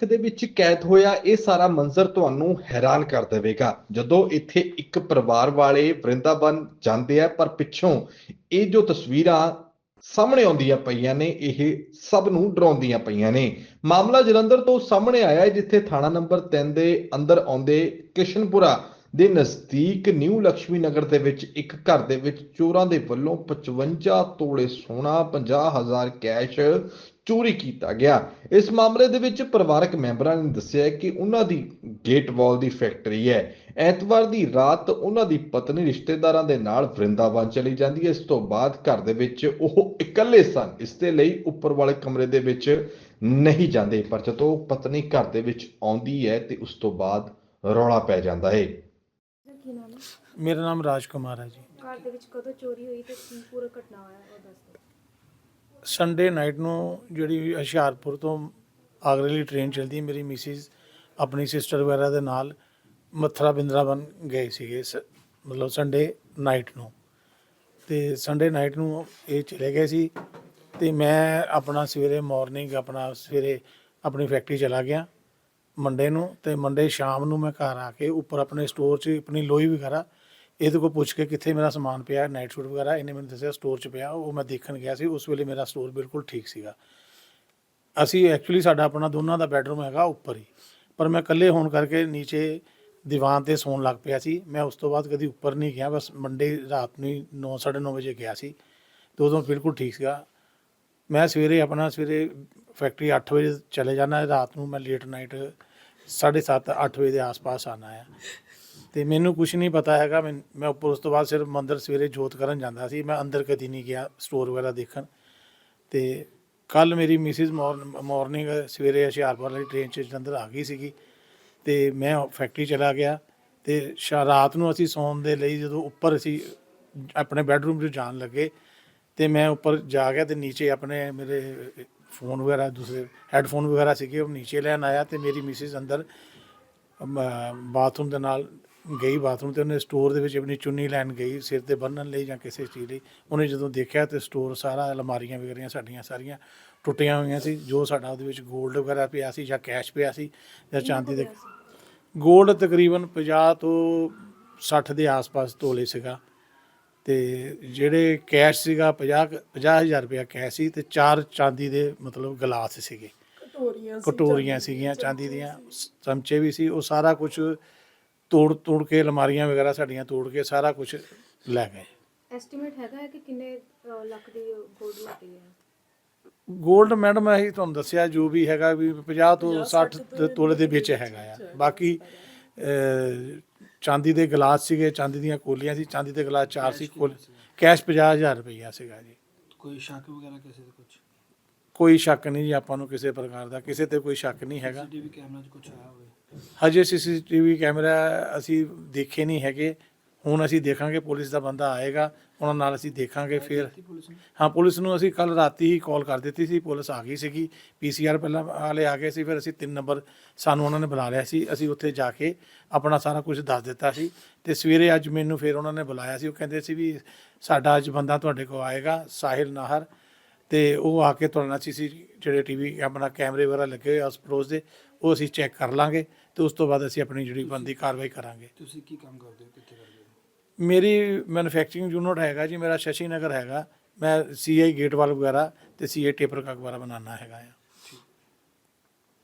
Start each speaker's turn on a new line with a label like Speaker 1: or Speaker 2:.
Speaker 1: ਅੱਖ ਦੇ ਵਿੱਚ ਕੈਦ ਹੋਇਆ, ਇਹ ਸਾਰਾ ਮੰਜ਼ਰ ਤੁਹਾਨੂੰ ਹੈਰਾਨ ਕਰ ਦੇਵੇਗਾ। ਜਦੋਂ ਇੱਥੇ ਇੱਕ ਪਰਿਵਾਰ ਵਾਲੇ ਵਰਿੰਦਾਵਨ ਜਾਂਦੇ ਆ, ਪਰ ਪਿੱਛੋਂ ਇਹ ਜੋ ਤਸਵੀਰਾਂ ਸਾਹਮਣੇ ਆਉਂਦੀਆਂ ਪਈਆਂ ਨੇ, ਇਹ ਸਭ ਨੂੰ ਡਰਾਉਂਦੀਆਂ ਪਈਆਂ ਨੇ। ਮਾਮਲਾ ਜਲੰਧਰ ਤੋਂ ਸਾਹਮਣੇ ਆਇਆ ਹੈ, ਜਿੱਥੇ ਥਾਣਾ ਨੰਬਰ 3 ਦੇ ਅੰਦਰ ਆਉਂਦੇ ਕਿਸ਼ਨਪੁਰਾ। ਦੇ ਨਜ਼ਦੀਕ ਨਿਊ ਲక్ష్ਮੀ ਨਗਰ ਦੇ ਵਿੱਚ ਇੱਕ ਘਰ ਦੇ ਵਿੱਚ ਚੋਰਾਂ ਦੇ ਵੱਲੋਂ 55 ਤੋਲੇ ਸੋਨਾ 50000 ਕੈਸ਼ ਚੋਰੀ ਕੀਤਾ ਗਿਆ। ਇਸ ਮਾਮਲੇ ਦੇ ਵਿੱਚ ਪਰਿਵਾਰਕ ਮੈਂਬਰਾਂ ਨੇ ਦੱਸਿਆ ਕਿ ਉਹਨਾਂ ਦੀ ਗੇਟ ਵਾਲ ਦੀ ਫੈਕਟਰੀ ਹੈ। ਐਤਵਾਰ ਦੀ ਰਾਤ ਉਹਨਾਂ ਦੀ ਪਤਨੀ ਰਿਸ਼ਤੇਦਾਰਾਂ ਦੇ ਨਾਲ ਵਰਿੰਦਾਵਨ ਚਲੀ ਜਾਂਦੀ ਹੈ। ਇਸ ਤੋਂ ਬਾਅਦ ਘਰ ਦੇ ਵਿੱਚ ਉਹ ਇਕੱਲੇ ਸਨ। ਇਸ ਦੇ ਲਈ ਉੱਪਰ ਵਾਲੇ ਕਮਰੇ ਦੇ ਵਿੱਚ ਨਹੀਂ ਜਾਂਦੇ, ਪਰ ਜਦੋਂ ਪਤਨੀ ਘਰ ਦੇ ਵਿੱਚ ਆਉਂਦੀ ਹੈ ਤੇ ਉਸ ਤੋਂ ਬਾਅਦ ਰੌਲਾ ਪੈ ਜਾਂਦਾ ਹੈ
Speaker 2: ਹੈ।
Speaker 3: ਮੇਰਾ ਨਾਮ ਰਾਜ ਕੁਮਾਰ ਹੈ ਜੀ।
Speaker 2: ਘਰ ਦੇ ਵਿੱਚ ਕਦੋਂ ਚੋਰੀ ਹੋਈ ਤੇ ਕੀ ਪੂਰਾ ਘਟਨਾ ਹੋਇਆ ਉਹ ਦੱਸ ਦਿਓ।
Speaker 3: ਸੰਡੇ ਨਾਈਟ ਨੂੰ ਜਿਹੜੀ ਹੁਸ਼ਿਆਰਪੁਰ ਤੋਂ ਆਗਰੇ ਲਈ ਟ੍ਰੇਨ ਚਲਦੀ ਹੈ, ਮੇਰੀ ਮਿਸਿਸ ਆਪਣੀ ਸਿਸਟਰ ਵਗੈਰਾ ਦੇ ਨਾਲ ਮਥੁਰਾ ਬਿੰਦਰਾਵਨ ਗਏ ਸੀਗੇ ਸ- ਮਤਲਬ ਸੰਡੇ ਨਾਈਟ ਨੂੰ। ਤੇ ਸੰਡੇ ਨਾਈਟ ਨੂੰ ਇਹ ਚਲੇ ਗਏ ਸੀ ਤੇ ਮੈਂ ਆਪਣਾ ਸਵੇਰੇ ਮਾਰਨਿੰਗ ਆਪਣਾ ਸਵੇਰੇ ਆਪਣੀ ਫੈਕਟਰੀ ਚਲਾ ਗਿਆ। ਮੰਡੇ ਨੂੰ ਤੇ ਮੰਡੇ ਸ਼ਾਮ ਨੂੰ ਮੈਂ ਘਰ ਆ ਕੇ ਉੱਪਰ ਆਪਣੇ ਸਟੋਰ 'ਚ ਆਪਣੀ ਲੋਈ ਵਗੈਰਾ, ਇਹਦੇ ਕੋਲ ਪੁੱਛ ਕੇ ਕਿੱਥੇ ਮੇਰਾ ਸਮਾਨ ਪਿਆ ਨਾਈਟ ਸੂਟ ਵਗੈਰਾ, ਇਹਨੇ ਮੈਨੂੰ ਦੱਸਿਆ ਸਟੋਰ 'ਚ ਪਿਆ, ਉਹ ਮੈਂ ਦੇਖਣ ਗਿਆ ਸੀ, ਉਸ ਵੇਲੇ ਮੇਰਾ ਸਟੋਰ ਬਿਲਕੁਲ ਠੀਕ ਸੀਗਾ। ਅਸੀਂ ਐਕਚੁਅਲੀ ਸਾਡਾ ਆਪਣਾ ਦੋਨਾਂ ਦਾ ਬੈਡਰੂਮ ਹੈਗਾ ਉੱਪਰ ਹੀ, ਪਰ ਮੈਂ ਇਕੱਲੇ ਹੋਣ ਕਰਕੇ ਨੀਚੇ ਦੀਵਾਨ ਤੇ ਸੌਣ ਲੱਗ ਪਿਆ ਸੀ, ਮੈਂ ਉਸ ਤੋਂ ਬਾਅਦ ਕਦੀ ਉੱਪਰ ਨਹੀਂ ਗਿਆ, ਬਸ ਮੰਡੇ ਰਾਤ ਨੂੰ 9:30 ਵਜੇ ਗਿਆ ਸੀ ਤੇ ਉਦੋਂ ਬਿਲਕੁਲ ਠੀਕ ਸੀਗਾ। ਮੈਂ ਸਵੇਰੇ ਆਪਣਾ ਸਵੇਰੇ ਫੈਕਟਰੀ 8 ਵਜੇ ਚਲੇ ਜਾਣਾ ਰਾਤ ਨੂੰ ਮੈਂ ਲੇਟ ਨਾਈਟ 7:30 8 ਵਜੇ ਦੇ ਆਸ-ਪਾਸ ਆਣਾ ਆ। ਤੇ ਮੈਨੂੰ ਕੁਝ ਨਹੀਂ ਪਤਾ ਹੈਗਾ। ਮੈਂ ਮੈਂ ਉੱਪਰ ਉਸ ਤੋਂ ਬਾਅਦ ਸਿਰਫ ਮੰਦਰ ਸਵੇਰੇ ਜੋਤ ਕਰਨ ਜਾਂਦਾ ਸੀ। ਮੈਂ ਅੰਦਰ ਕਦੀ ਨਹੀਂ ਗਿਆ ਸਟੋਰ ਵਗੈਰਾ ਦੇਖਣ। ਤੇ ਕੱਲ ਮੇਰੀ ਮਿਸਿਸ ਮਾਰਨਿੰਗ ਸਵੇਰੇ ਹੁਸ਼ਿਆਰਪੁਰ ਵਾਲੀ ਟ੍ਰੇਨ 'ਚ ਜਲੰਧਰ ਆ ਗਈ ਸੀਗੀ। ਤੇ ਮੈਂ ਫੈਕਟਰੀ ਚਲਾ ਗਿਆ। ਤੇ ਸ਼ਾ, ਰਾਤ ਨੂੰ ਅਸੀਂ ਸੌਣ ਦੇ ਲਈ ਜਦੋਂ ਉੱਪਰ ਅਸੀਂ ਆਪਣੇ ਬੈੱਡਰੂਮ 'ਚ ਜਾਣ ਲੱਗੇ, ਤੇ ਮੈਂ ਉੱਪਰ ਜਾ ਗਿਆ ਤੇ ਨੀਚੇ ਆਪਣੇ ਮੇਰੇ ਫੋਨ ਵਗੈਰਾ ਦੂਸਰੇ ਹੈੱਡਫੋਨ ਵਗੈਰਾ ਸੀਗੇ ਉਹ ਨੀਚੇ ਲੈਣ ਆਇਆ ਤੇ ਮੇਰੀ ਮਿਸਿਸ ਅੰਦਰ ਬਾਥਰੂਮ ਦੇ ਨਾਲ ਗਈ ਬਾਥਰੂਮ ਤੇ ਉਹਨੇ ਸਟੋਰ ਦੇ ਵਿੱਚ ਆਪਣੀ ਚੁੰਨੀ ਲੈਣ ਗਈ ਸਿਰ ਤੇ ਬੰਨਣ ਲਈ ਜਾਂ ਕਿਸੇ ਚੀਜ਼ ਲਈ। ਉਹਨੇ ਜਦੋਂ ਦੇਖਿਆ ਤੇ ਸਟੋਰ ਸਾਰਾ ਅਲਮਾਰੀਆਂ ਵਗੈਰੀਆਂ ਸਾਡੀਆਂ ਸਾਰੀਆਂ ਟੁੱਟੀਆਂ ਹੋਈਆਂ ਸੀ ਜੋ ਸਾਡਾ ਉਹਦੇ ਵਿੱਚ 골ਡ ਵਗੈਰਾ ਪਿਆ ਸੀ ਜਾਂ ਕੈਸ਼ ਪਿਆ ਸੀ ਜਾਂ ਚਾਂਦੀ ਦੇ 골ਡ ਤਕਰੀਬਨ 50 ਤੋਂ 60 ਦੇ ਆਸ-ਪਾਸ ਤੋਲੇ ਸੀਗਾ। ਤੇ ਜਿਹੜੇ ਕੈਸ਼ ਸੀਗਾ 50 50000 ਰੁਪਇਆ ਕੈਸ਼ ਸੀ ਤੇ ਚਾਰ ਚਾਂਦੀ ਦੇ ਮਤਲਬ ਗਲਾਸ ਸੀਗੇ।
Speaker 2: ਕਟੋਰੀਆਂ
Speaker 3: ਕਟੋਰੀਆਂ ਸੀਗੀਆਂ ਚਾਂਦੀ ਦੀਆਂ ਚਮਚੇ ਵੀ ਸੀ ਉਹ ਸਾਰਾ ਕੁਝ ਤੋੜ ਤੋੜ ਕੇ ਅਲਮਾਰੀਆਂ ਵਗੈਰਾ ਸਾਡੀਆਂ ਤੋੜ ਕੇ ਸਾਰਾ ਕੁਝ ਲੈ ਗਏ।
Speaker 2: ਐਸਟੀਮੇਟ ਹੈਗਾ ਹੈ ਕਿ ਕਿੰਨੇ ਅ, ਲੱਖ ਦੀ ਗੋਲਡ ਲੱਗੀ ਹੈ?
Speaker 3: 골ਡ ਮੈਡਮ ਇਹੀ ਤੁਹਾਨੂੰ ਦੱਸਿਆ ਜੋ ਵੀ ਹੈਗਾ ਵੀ 50 ਤੋਂ 60 ਤੋਲੇ ਦੇ ਵਿੱਚ ਹੈਗਾ ਆ। ਬਾਕੀ ਅਹ, ਚਾਂਦੀ ਦੇ ਗਲਾਸ ਸੀਗੇ ਚਾਂਦੀ ਦੀਆਂ ਕੋਲੀਆਂ ਸੀ ਚਾਂਦੀ ਦੇ ਗਲਾਸ ਚਾਰ ਸੀ ਕੋਲ ਕੈਸ਼ 50000 ਰੁਪਈਆ ਸੀਗਾ ਜੀ।
Speaker 4: ਕੋਈ ਸ਼ੱਕ ਵਗੈਰਾ ਕਿਸੇ ਦੇ ਕੁਝ
Speaker 3: ਕੋਈ ਸ਼ੱਕ ਨਹੀਂ ਜੀ ਆਪਾਂ ਨੂੰ ਕਿਸੇ ਪ੍ਰਕਾਰ ਦਾ ਕਿਸੇ ਤੇ ਕੋਈ ਸ਼ੱਕ ਨਹੀਂ ਹੈਗਾ।
Speaker 4: ਸੀਸੀਟੀਵੀ ਕੈਮਰਾ 'ਚ ਕੁਝ ਆਇਆ ਹੋਵੇ?
Speaker 3: ਹਜੇ ਸੀਸੀਟੀਵੀ ਕੈਮਰਾ ਅਸੀਂ ਦੇਖੇ ਨਹੀਂ ਹੈਗੇ। ਹੁਣ ਅਸੀਂ ਦੇਖਾਂਗੇ ਪੁਲਿਸ ਦਾ ਬੰਦਾ ਆਏਗਾ ਉਹਨਾਂ ਨਾਲ ਅਸੀਂ ਦੇਖਾਂਗੇ ਫਿਰ। ਹਾਂ ਪੁਲਿਸ ਨੂੰ ਅਸੀਂ ਕੱਲ ਰਾਤੀ ਹੀ ਕਾਲ ਕਰ ਦਿੱਤੀ ਸੀ ਪੁਲਿਸ ਆ ਗਈ ਸੀਗੀ। ਪੀਸੀਆਰ ਪਹਿਲਾਂ ਵਾਲੇ ਆ ਗਏ ਸੀ ਫਿਰ ਅਸੀਂ ਤਿੰਨ ਨੰਬਰ ਸਾਨੂੰ ਉਹਨਾਂ ਨੇ ਬੁਲਾ ਲਿਆ ਸੀ। ਅਸੀਂ ਉੱਥੇ ਜਾ ਕੇ ਆਪਣਾ ਸਾਰਾ ਕੁਝ ਦੱਸ ਦਿੱਤਾ ਸੀ ਤੇ ਸਵੇਰੇ ਅੱਜ ਮੈਨੂੰ ਫਿਰ ਉਹਨਾਂ ਨੇ ਬੁਲਾਇਆ ਸੀ। ਉਹ ਕਹਿੰਦੇ ਸੀ ਵੀ ਸਾਡਾ ਅੱਜ ਬੰਦਾ ਤੁਹਾਡੇ ਕੋਲ ਆਏਗਾ ਸਾਹਿਲ ਨਾਹਰ। ਤੇ ਉਹ ਆ ਕੇ ਤੁਹਾਡੇ ਨਾਲ ਸੀ ਜਿਹੜੇ ਟੀਵੀ ਆਪਣਾ ਕੈਮਰੇ ਵਗੈਰਾ ਲੱਗੇ ਹੋਏ ਆਸ ਪੜੋਸ ਦੇ ਉਹ ਅਸੀਂ ਚੈੱਕ ਕਰ ਲਾਂਗੇ ਤੇ ਉਸ ਤੋਂ ਬਾਅਦ ਅਸੀਂ ਆਪਣੀ ਜਿਹੜੀ ਬੰਦੀ ਕਾਰਵਾਈ ਕਰਾਂਗੇ।
Speaker 4: ਤੁਸੀਂ ਕੀ ਕੰਮ ਕਰਦੇ ਹੋ ਕਿੱਥੇ ਕਰਦੇ ਹੋ?
Speaker 3: ਮੇਰੀ ਮੈਨੂਫੈਕਚਰਿੰਗ ਯੂਨਿਟ ਹੈਗਾ ਜੀ, ਮੇਰਾ ਸ਼ਸ਼ੀ ਨਗਰ ਹੈਗਾ। ਮੈਂ ਸੀਆਈ ਗੇਟ ਵਾਲ ਵਗੈਰਾ ਤੇ ਸੀਏ ਟੇਪਰ ਕਾ ਵਗੈਰਾ ਬਣਾਉਣਾ ਹੈਗਾ ਆ।